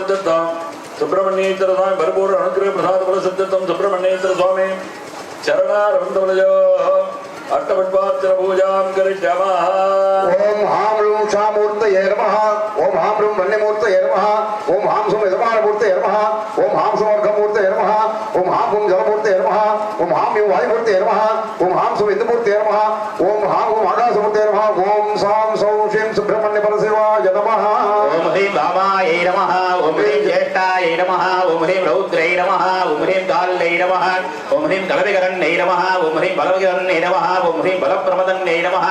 ಸಿದ್ಧತಾಂ ಸುಬ್ರಹ್ಮಣ್ಯೇಶ್ವರ ಸ್ವಾಮಿ ಭರಪೂರ ಅನುಗ್ರಹ ಪ್ರಸಾದ ಬಲ ಸಿದ್ಧತಾಂ ಸುಬ್ರಹ್ಮಣ್ಯೇಶ್ವರ ಸ್ವಾಮಿ ಚರಣಾರವಿಂದವಲಯೋ ಅಷ್ಟಪಟ್ಪಾರ್ಚನ ಪೂಜಾಂ ಕರಿಷ್ಯಾಮಃ ಓಂ ಹಾಂ ರೂಂ ಶಾಮೂರ್ತಯೇ ನಮಃ ಓಂ ಹಾಂ ರೂಂ ವನ್ಯಮೂರ್ತಯೇ ನಮಃ ಓಂ ಹಾಂ ಸುಂ ಯಜಮಾನಮೂರ್ತಯೇ ನಮಃ ಓಂ ಹಾಂ ಸುಂ ಅರ್ಘಮೂರ್ತಯೇ ನಮಃ ಓಂ ಹಾಂ ಹುಂ ಜಲಮೂರ್ತಯೇ ನಮಃ ಓಂ ಹಾಂ ಯು ವಾಯುಮೂರ್ತಯೇ ನಮಃ ಓಂ ಹಾಂ ಸುಂ ಇಂದ್ರಮೂರ್ತಯೇ ನಮಃ ಓಂ ಹಾಂ ಹುಂ ಆಕಾಶಮೂರ್ತಯೇ ನಮಃ ಓಂ ಸಾ ह्रीं रौद्रै नमः ॐ ह्रीं काल्यै नमः ॐ ह्रीं कलविकरण्यै नमः ॐ ह्रीं बलविकरण्यै नमः ॐ ह्रीं बलप्रमदन्यै नमः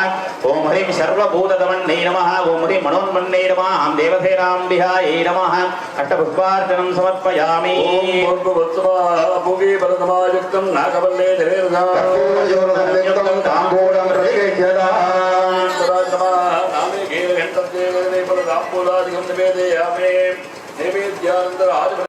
ॐ ह्रीं सर्वभूतदमन्यै नमः ॐ ह्रीं मनोन्मन्यै नमः ॐ देवधेनां विहायै नमः अष्टपुष्पार्चनं समर्पयामि ुगीबलसमायुक्तं नागबल्ले धीर्धां ताम्बूलं प्रतिगृह्यता नामे केवलं तद्देवदेवदाम्बूलादिकं निवेदयामे नैवेद्यानन्दराज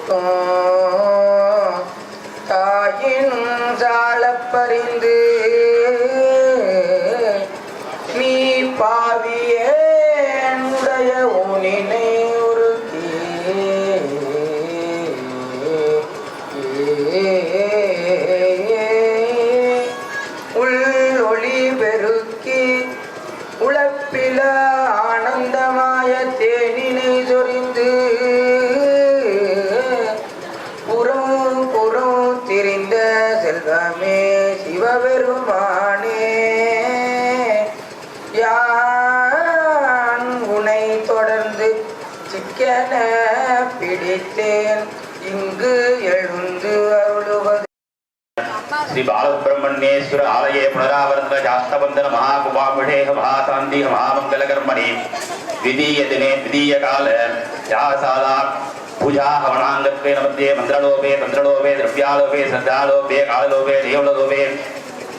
ஓட்டும் தாயினும் சாலப் பறிந்து நீ பாவியே. சிவபெருமானே சிவபெருமானே யான் உனை தொடர்ந்து சிக்கன பிடித்தேன். இங்கு எழுந்து அருளுவது. ஸ்ரீ பாலபிரமண்யேஸ்வர ஆலயே புனராவர்ந்த ஜாஸ்தவந்தன மகாகுபாபிஷேக மகாசாந்தி மகாமங்கலகர்மணி. விதீய தினே விதீய கால யாசாலா पूजा हवनाङ्गत्वे नमध्ये मन्त्रलोभे मन्त्रलोभे द्रव्यालोभे श्रद्धालोभे काललोभे देवलोभे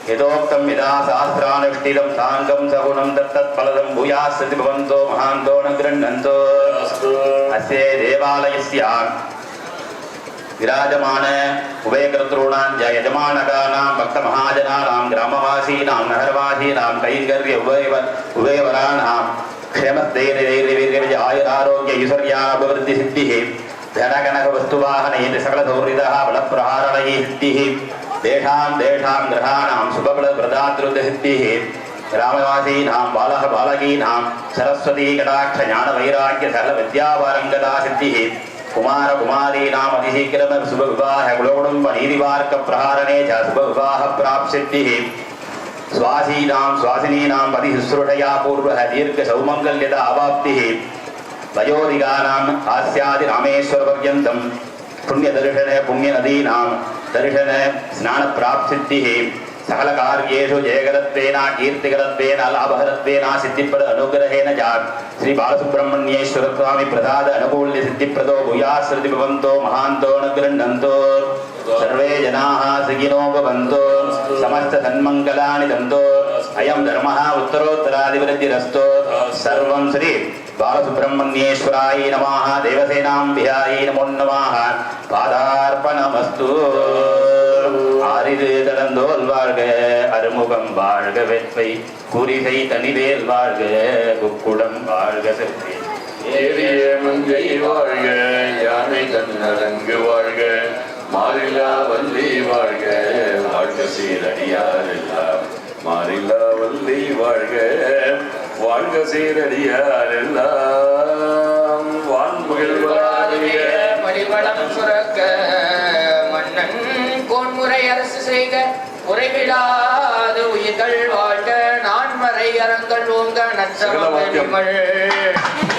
यथोक्तं यदा शास्त्रानुष्ठितं साङ्गं सगुणं तत्तत्फलदं भूयास्सति भवन्तो महान्तो न गृह्णन्तो अस्य देवालयस्य विराजमान उभयकर्तॄणां च यजमानकानां भक्तमहाजनानां ग्रामवासीनां नगरवासीनां कैङ्कर्य उभयव उभयवराणां क्षेमस्थैर्यैर्वीर्यविज आयुरारोग्य युसर्याभिवृद्धिसिद्धिः ஜனகனகவஸ்துவாகனைः सकलदौरिदः बलप्रहारणैः हित्तिः तेषां तेषां ग्रहाणां शुभबलप्रदातृदहित्तिः रामवासीनां बालः बालकीनां सरस्वतीकटाक्षज्ञानवैराग्यसरलविद्यावारङ्गदा सिद्धिः कुमारकुमारीणाम् अतिशीघ्रं शुभविवाहकुलकुटुम्बनीतिवार्कप्रहारणे च शुभविवाहप्राप्सिद्धिः स्वासीनां स्वासिनीनां पतिः शुश्रूषया पूर्वः दीर्घसौमङ्गल्यता अवाप्तिः வயோதிகானாம் ஆசியாதி ராமேஸ்வர பர்யந்தம் புண்ணிய தர்ஷன புண்ணிய நதீனாம் தர்ஷன ஸ்நான பிராப்தி சகல காரியேஷு ஜெயகரத்வேனா கீர்த்திகரத்வேன லாபகரத்வேனா சித்திப்பட அனுகிரகேன ஜாத் ஸ்ரீ பாலசுப்ரமணியேஸ்வர சுவாமி பிரதாத அனுகூல்ய சித்திப்பிரதோ புயா பவந்தோ மகாந்தோ நகிருண்ணந்தோ சர்வே ஜனாः சுகினோ சமஸ்த சன்மங்கலாनि தந்தோ அயம் தர்மः உத்தரோத்தராதிபதிரஸ்தோ सर्वे जनाः सुखिनो भवन्तु समस्त सन्मङ्गलानि दन्तो अयं धर्मः उत्तरोत्तरादिवृद्धिरस्तो सर्वं श्री बालसुब्रह्मण्येश्वराय नमः देवसेनाम्भ्याय नमो नमः பாதார்ப்பணமஸ்து ஆரிது கடந்தோல் வாழ்க அருமுகம் வாழ்க வெட்பை குறிசை தனிவேல் வாழ்க குக்குடம் வாழ்க செவ்வி ஏறிய மங்கை வாழ்க யானை கண்ணடங்கு வாழ்க மாறிலா வள்ளி வாழ்க வாழ்க சீரடியாரெல்லாம் மாறிலா வள்ளி வாழ்க வாழ்க சீரடியாரெல்லாம். வான்முகில் வாழ்க மணிவளம் சுரக்க மன்னன் கோன்முறை அரசு செய்க குறைவிலாது உயிர்கள் வாழ்க. நான்மறை அறங்கள் ஓங்க சகல வாக்கியம். நச்சமகள்